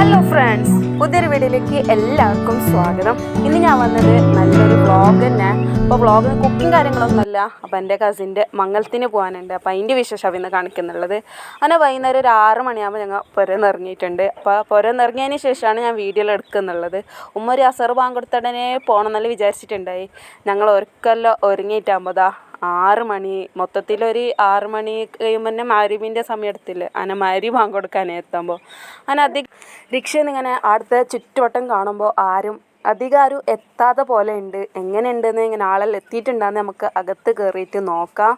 Hello friends പുതിയൊരു വീഡിയോയിലേക്ക് എല്ലാവർക്കും സ്വാഗതം. ഇന്ന് ഞാൻ വന്നത് നല്ലൊരു വ്ളോഗ് തന്നെ. അപ്പോൾ വ്ളോഗ് കുക്കിംഗ് കാര്യങ്ങളൊന്നുമല്ല അപ്പോൾ എന്റെ കസിന്റെ മംഗലത്തിന് പോകാനുണ്ട്. അപ്പോൾ അതിന്റെ വിശേഷം ഇന്ന് കാണിക്കുന്നുള്ളത്. അങ്ങനെ വൈകുന്നേരം ഒരു ആറ് മണിയാകുമ്പോൾ ഞങ്ങൾ പുര നിറങ്ങിയിട്ടുണ്ട് അപ്പോൾ പുര നിറങ്ങിയതിന് ശേഷമാണ് ഞാൻ വീഡിയോയിൽ എടുക്കുന്നുള്ളത്. ഉമ്മ ഒരു അസർ ബാങ്ക് കൊടുത്തടനെ പോകണം എന്നല്ല വിചാരിച്ചിട്ടുണ്ടായി. ഞങ്ങൾ ഒരുക്കല്ലോ ഒരുങ്ങിയിട്ടാകുമ്പോൾ ആറ് മണി മൊത്തത്തിലൊരു ആറ് മണി കഴിയുമ്പോൾ തന്നെ മാരിബിന്റെ സമയം എടുത്തില്ല അങ്ങനെ മാരി വാങ്ങി കൊടുക്കാൻ എത്തുമ്പോൾ അങ്ങനെ അധികം റിക്ഷയിൽ ഇങ്ങനെ അടുത്ത ചുറ്റുവട്ടം കാണുമ്പോൾ ആരും അധികം ആരും എത്താത്ത പോലെ ഉണ്ട് എങ്ങനെയുണ്ടെന്ന് ഇങ്ങനെ ആളെല്ലാം എത്തിയിട്ടുണ്ടെന്ന് നമുക്ക് അകത്ത് കയറിയിട്ട് നോക്കാം.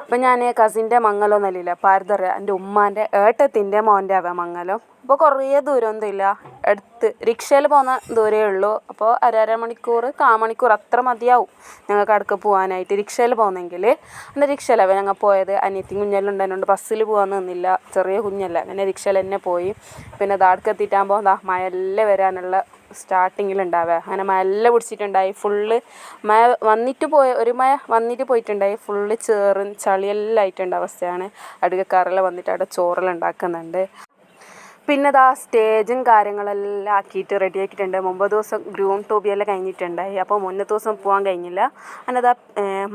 അപ്പം ഞാൻ കസിന്റെ മംഗലം അപ്പോൾ ആർക്കറിയാം എന്റെ ഉമ്മാന്റെ ഏട്ടത്തിന്റെ മോന്റെ അവ മംഗലം. അപ്പോൾ കുറേ ദൂരമൊന്നും ഇല്ല അടുത്ത് റിക്ഷയിൽ പോകുന്ന ദൂരമേ ഉള്ളൂ. അപ്പോൾ അരര മണിക്കൂർ കാ മണിക്കൂർ അത്ര മതിയാവും ഞങ്ങൾക്ക് അടുക്ക പോകാനായിട്ട് റിക്ഷയിൽ പോകുന്നെങ്കിൽ. അങ്ങനെ റിക്ഷയിലാണ് ഞങ്ങൾ പോയത്. അനിയത്തി കുഞ്ഞെല്ലാം ഉണ്ടായതുകൊണ്ട് ബസ്സിൽ പോകാൻ നിന്നില്ല. ചെറിയ കുഞ്ഞല്ല. അങ്ങനെ റിക്ഷയിൽ തന്നെ പോയി. പിന്നെ ദാടക്ക് എത്തിയിട്ടാകുമ്പോൾ ദാ മഴയെല്ലാം വരാനുള്ള സ്റ്റാർട്ടിങ്ങിലുണ്ടാവുക അങ്ങനെ മഴ പിടിച്ചിട്ടുണ്ടായി. ഫുള്ള് മഴ വന്നിട്ട് പോയ ഒരു മഴ വന്നിട്ട് പോയിട്ടുണ്ടായി. ഫുള്ള് ചേറും ചളിയെല്ലാം ആയിട്ടുണ്ട് അവസ്ഥയാണ്. അടുക്കക്കാറെല്ലാം വന്നിട്ട് അവിടെ ചോറെല്ലാം ഉണ്ടാക്കുന്നുണ്ട്. പിന്നെ ദാ സ്റ്റേജും കാര്യങ്ങളെല്ലാം ആക്കിയിട്ട് റെഡി ആക്കിയിട്ടുണ്ട്. മുമ്പ് ദിവസം ഗ്രൂം ടോബിയെല്ലാം കഴിഞ്ഞിട്ടുണ്ടായി. അപ്പോൾ മുന്നത്തെ ദിവസം പോകാൻ കഴിഞ്ഞില്ല. അങ്ങനെ അതാ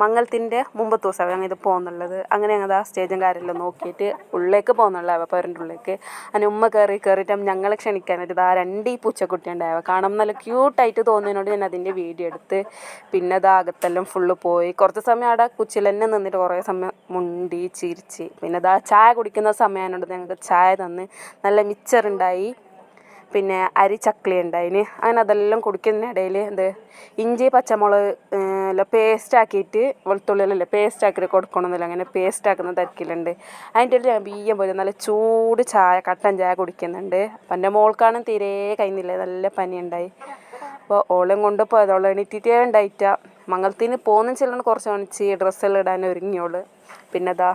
മംഗലത്തിന്റെ മുമ്പത്തെ ദിവസം ഞങ്ങൾ ഇത് പോകുന്നുള്ളത്. അങ്ങനെ ഞങ്ങൾ ആ സ്റ്റേജും കാര്യമെല്ലാം നോക്കിയിട്ട് ഉള്ളിലേക്ക് പോകുന്നുള്ള അവരുടെ ഉള്ളിലേക്ക്. അങ്ങനെ ഉമ്മ കയറി കയറിയിട്ട് ഞങ്ങളെ ക്ഷണിക്കാനായിട്ട് ഇതാ രണ്ട് ഈ പൂച്ചക്കുട്ടി ഉണ്ടായവ കാണാൻ നല്ല ക്യൂട്ടായിട്ട് തോന്നിയതിനോട് ഞാൻ അതിന്റെ വീഡിയോ എടുത്ത് പിന്നെ അത് അകത്തെല്ലാം ഫുള്ള് പോയി. കുറച്ച് സമയം അവിടെ കുച്ചിൽ തന്നെ നിന്നിട്ട് കുറേ സമയം മുണ്ടി ചിരിച്ച്. പിന്നെ ഇതാ ചായ കുടിക്കുന്ന സമയമായതുകൊണ്ട് ഞങ്ങൾക്ക് ചായ തന്ന് നല്ല മിച്ചറുണ്ടായി പിന്നെ അരി ചക്ലി ഉണ്ടായിന് അങ്ങനെ അതെല്ലാം കുടിക്കുന്നതിനിടയിൽ എന്ത് ഇഞ്ചി പച്ചമുളക് എല്ലാം പേസ്റ്റ് ആക്കിയിട്ട് വെളുത്തുള്ളിലല്ലേ പേസ്റ്റ് ആക്കിയിട്ട് കൊടുക്കണമെന്നില്ല അങ്ങനെ പേസ്റ്റ് ആക്കുന്ന തിരക്കിലുണ്ട് അതിന്റെ ഇടയിൽ ഞാൻ ബിയ്യം പോലെ നല്ല ചൂട് ചായ കട്ടൻ ചായ കുടിക്കുന്നുണ്ട്. അപ്പം എന്റെ മോൾക്കാണ് തീരെ കഴിഞ്ഞില്ല നല്ല പനി ഉണ്ടായി അപ്പോൾ ഓളും കൊണ്ട് പോയത്. എണീറ്റിട്ടേ ഉണ്ടായിട്ട മംഗലത്തിന് പോകുന്ന ചെല്ലുന്ന കുറച്ച് മണിച്ച് ഡ്രസ്സെല്ലാം ഇടാൻ ഒരുങ്ങിയോൾ. പിന്നെ ഇതാ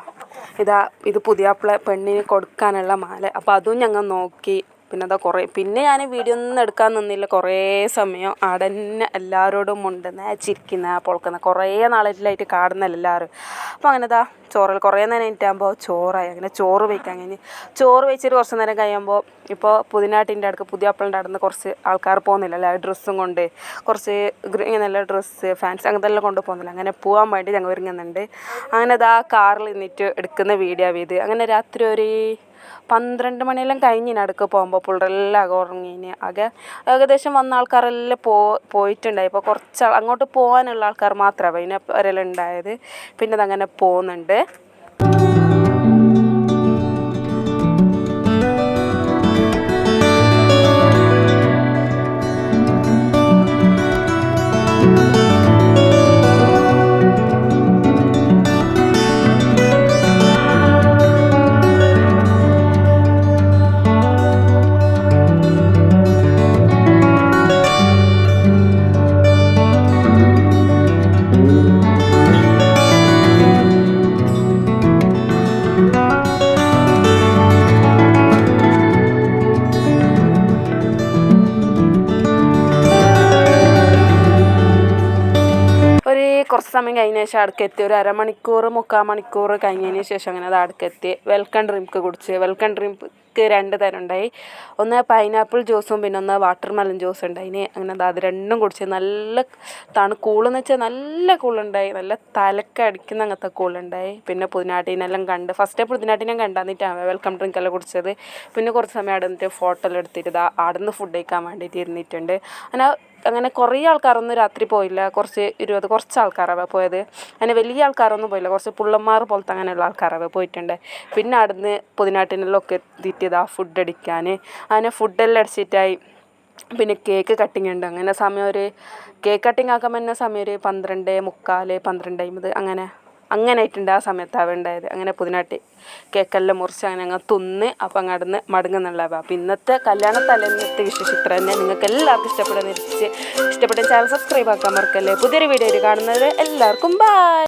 ഇതാ ഇത് പുതിയ പെണ്ണിന് കൊടുക്കാനുള്ള മാല. അപ്പോൾ അതും ഞങ്ങൾ നോക്കി. പിന്നെ അതാ കുറേ പിന്നെ ഞാൻ വീഡിയോ ഒന്നും എടുക്കാൻ നിന്നില്ല. കുറേ സമയം അവിടെ തന്നെ എല്ലാവരോടും മുണ്ടുന്ന ചിരിക്കുന്ന പൊളക്കുന്ന കുറേ നാളിലായിട്ട് കാണുന്നല്ല എല്ലാവരും അപ്പോൾ അങ്ങനെ ഇതാ ചോറിൽ കുറേ നേരം ഇട്ടാകുമ്പോൾ ചോറായി. അങ്ങനെ ചോറ് വയ്ക്കാൻ കഴിഞ്ഞ് ചോറ് വെച്ചിട്ട് കുറച്ച് നേരം കഴിയുമ്പോൾ ഇപ്പോൾ പുതിനാട്ടിന്റെ അടുക്ക് പുതിയ അപ്പളിന്റെ അടുന്ന് കുറച്ച് ആൾക്കാർ പോകുന്നില്ല ഡ്രസ്സും കൊണ്ട് കുറച്ച് ഇങ്ങനെയുള്ള ഡ്രസ്സ് ഫാൻസ് അങ്ങനത്തെ എല്ലാം കൊണ്ട് പോകുന്നില്ല അങ്ങനെ പോകാൻ വേണ്ടി ഞങ്ങൾ ഒരുങ്ങുന്നുണ്ട്. അങ്ങനെ ഇതാ കാറിൽ നിന്നിട്ട് എടുക്കുന്ന വീഡിയോ ഇത് അങ്ങനെ രാത്രി ഒരു പന്ത്രണ്ട് മണിയെല്ലാം കഴിഞ്ഞിന് അടുക്ക് പോകുമ്പോൾ പിള്ളേരെല്ലാം ഉറങ്ങിന് ആകെ ഏകദേശം വന്ന ആൾക്കാരെല്ലാം പോ പോയിട്ടുണ്ടായി. ഇപ്പോൾ കുറച്ച് അങ്ങോട്ട് പോകാനുള്ള ആൾക്കാർ മാത്രമേ അതിനെ വരെല്ലാം ഉണ്ടായത്. പിന്നെ അതങ്ങനെ പോകുന്നുണ്ട്. സമയം കഴിഞ്ഞ ശേഷം അടുക്കെത്തി ഒരു അരമണിക്കൂർ മുക്കാൽ മണിക്കൂർ കഴിഞ്ഞതിന് ശേഷം അങ്ങനെ അത് അടുക്കെത്തി വെൽക്കം ഡ്രിങ്ക് കുടിച്ച്. വെൽക്കം ഡ്രിങ്ക് രണ്ട് തരം ഉണ്ടായി ഒന്ന് പൈനാപ്പിൾ ജ്യൂസും പിന്നെ ഒന്ന് വാട്ടർ മെലൺ ജ്യൂസ് ഉണ്ടായിന്. അങ്ങനെ അത് രണ്ടും കുടിച്ച്. നല്ല തണു കൂളെന്ന് വെച്ചാൽ നല്ല കൂളുണ്ടായി. നല്ല തലക്കടിക്കുന്ന അങ്ങനത്തെ കൂളുണ്ടായി. പിന്നെ പുതിനാട്ടിനെല്ലാം കണ്ട്. ഫസ്റ്റ് പുതിനാട്ടിനെ കണ്ടാന്നിട്ടാണ് വെൽക്കം ഡ്രിങ്ക് എല്ലാം കുടിച്ചത്. പിന്നെ കുറച്ച് സമയം അവിടെ നിന്നിട്ട് ഫോട്ടോ എല്ലാം എടുത്തിട്ട് അവിടെ നിന്ന് ഫുഡ് കഴിക്കാൻ വേണ്ടിയിട്ട് ഇരുന്നിട്ടുണ്ട്. അങ്ങനെ അങ്ങനെ കുറേ ആൾക്കാരൊന്നും രാത്രി പോയില്ല. കുറച്ച് ഇരുപത് കുറച്ച് ആൾക്കാരാണ് പോയത്. അങ്ങനെ വലിയ ആൾക്കാരൊന്നും പോയില്ല. കുറച്ച് പുള്ളന്മാർ പോലത്തെ അങ്ങനെയുള്ള ആൾക്കാരാണ് പോയിട്ടുണ്ട്. പിന്നെ അവിടുന്ന് പുതിനാട്ടിനെല്ലാം ഇതാ ഫുഡ് അടിക്കാൻ. അങ്ങനെ ഫുഡെല്ലാം അടിച്ചിട്ടായി. പിന്നെ കേക്ക് കട്ടിങ് ഉണ്ട്. അങ്ങനെ സമയം ഒരു കേക്ക് കട്ടിങ് ആക്കാൻ തന്നെ സമയം ഒരു പന്ത്രണ്ട് മുക്കാൽ പന്ത്രണ്ട് അമ്പത് അങ്ങനെ അങ്ങനെ ആയിട്ടുണ്ട് ആ സമയത്താണ് ഉണ്ടായത്. അങ്ങനെ പുതിനാട്ടി കേക്കെല്ലാം മുറിച്ച് അങ്ങനെ അങ്ങ് തിന്ന് അപ്പം അങ്ങടന്ന് മടങ്ങുന്നുള്ള അപ്പം ഇന്നത്തെ കല്യാണ തലേന്നത്തെ വിശേഷം ഇത്ര തന്നെ നിങ്ങൾക്ക് എല്ലാവർക്കും ഇഷ്ടപ്പെടുന്ന ഇഷ്ടപ്പെട്ട ചാനൽ സബ്സ്ക്രൈബ് ആക്കാൻ മറക്കല്ലേ. പുതിയൊരു വീഡിയോയിൽ കാണുന്നത് എല്ലാവർക്കും ബൈ